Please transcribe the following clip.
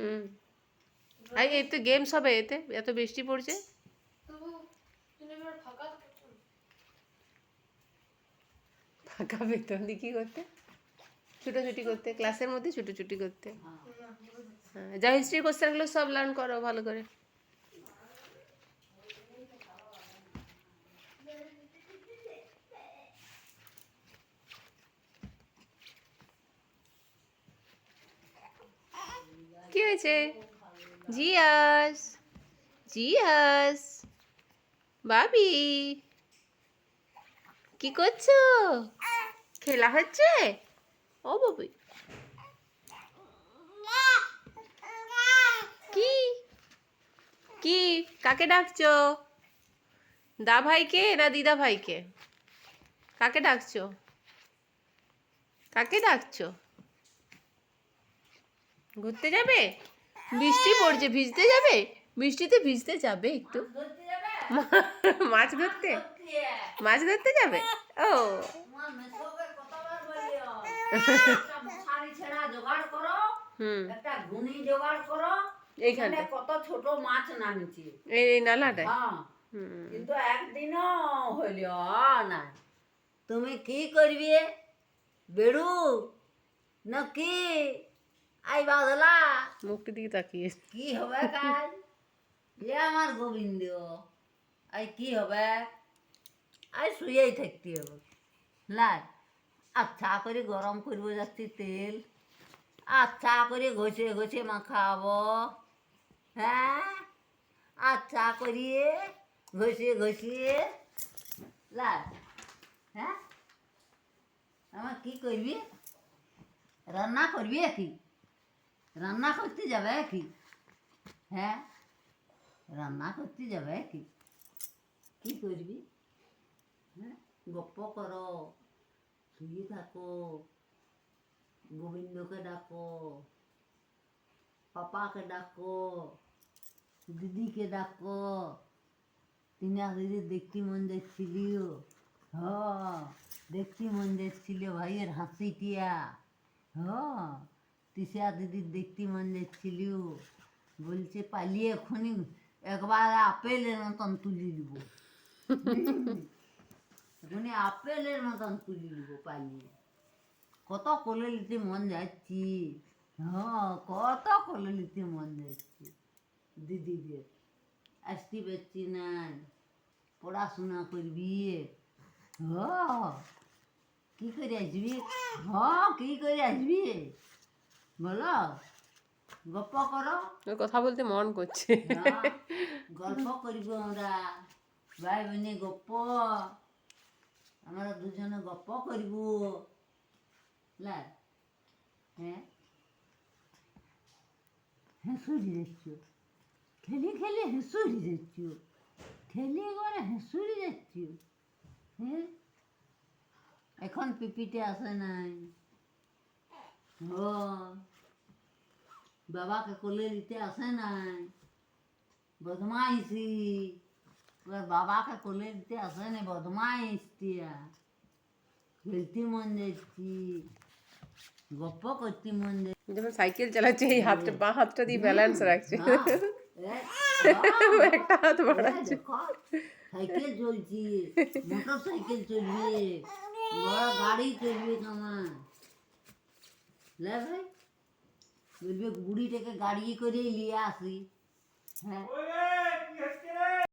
হুম। আর এতে গেমস হবে এতে এত বৃষ্টি পড়ছে। ফাঁকা বেতন পেতাম দিয়ে কী করতে? ছুটোছুটি করতে ক্লাসের মধ্যে ছুটোছুটি করতে। হ্যাঁ যা হিস্ট্রি কোশ্চেনগুলো সব লার্ন করো ভালো করে। কি হয়েছে? জিয়াস জিয়াস, বাবি, কি করছ? খেলা হচ্ছে? ও বাবি। কি? কি? কাকে ডাকছো? দা ভাইকে না দিদা ভাইকে? কাকে ডাকছো? কাকে ডাকছো? ঘুরতে যাবে? বৃষ্টি পড়ছে ভিজতে যাবে? বৃষ্টিতে ভিজতে যাবে একটু। মাছ ধরতে? মাছ ধরতে যাবে? ও। হুম। একটা ঘুনি জোগাড় করো এইখানে। কত ছোট মাছ নামিছে এই এই নালাটায়? হুম। কিন্তু একদিনও হইল না তুমি কি করবে? বেড়ু? না কি? আই বাদলা। মুখটি দিকে তাকিয়ে। কি হবে কাজ এ আমার গোবিন্দ। আই কি হবে? আই শুয়েই থাকতে হবে। লাই আচ্ছা করে গরম করব যাচ্ছি তেল। আচ্ছা করে ঘষে ঘষে মাখাবো হ্যাঁ? আচ্ছা করিয়ে ঘষে ঘষিয়ে লাই হ্যাঁ? আমার কি করবি? রান্না করবি কি রান্না করতে যাবে কি? হ্যাঁ? রান্না করতে যাবে কি? কি করবি? হ্যাঁ? গপ্প করো, শুয়ে থাকো, গোবিন্দকে ডাকো, পাপাকে ডাকো, দিদিকে ডাকো তিনা দিদি দেখতে মন দেখছিল হ, দেখতে মন দেখছিল ভাইয়ের হাসিটিয়া। হ তিসা দিদির দেখতে মন যাচ্ছিল। বলছে, পালিয়ে এখনই একবার আপেলের মতন তুলি দিব এখনই আপেলের মতন তুলি দিব পালিয়ে। কত কোলে নিতে মন যাচ্ছি। হ্যাঁ কত কোলে নিতে মন যাচ্ছে দিদিদের। আসতে পারছি না। পড়াশোনা করবি। হ কি করে আসবি? হ্যাঁ কি করে আসবি? বলো গপ্প করো। কথা বলতে মন করছে। হ্যাঁ, গল্প করিব আমরা। ভাই বোনে গপ্প। আমরা দুজনে গপ্প করিব। লা। হ্যাঁ। হেঁসুরি যাচ্ছ খেলি খেলি হেঁসুরি যাচ্ছ খেলি করে হেঁসুরি যাচ্ছ হ্যাঁ। এখন পিপিতে আসে নাই। ও। বাবাকে কোলে নিতে আসে নাই বদমাইশি ওর বাবাকে কোলে নিতে আসে নাই বদমাইশ টিয়া খেলতে মন যাচ্ছি গপ্প করতে মন যাচ্ছি যেমন সাইকেল চালাচ্ছে এই হাতটা বাঁ হাতটা দিয়ে ব্যালেন্স রাখছে হ্যাঁ, একটা হাত বাড়াচ্ছে সাইকেল চলছি মোটর সাইকেল চলবে বড় গাড়ি চলবে কামান লে ভাই বলবে বুড়িটাকে গাড়ি করে নিয়ে আসি। হ্যাঁ।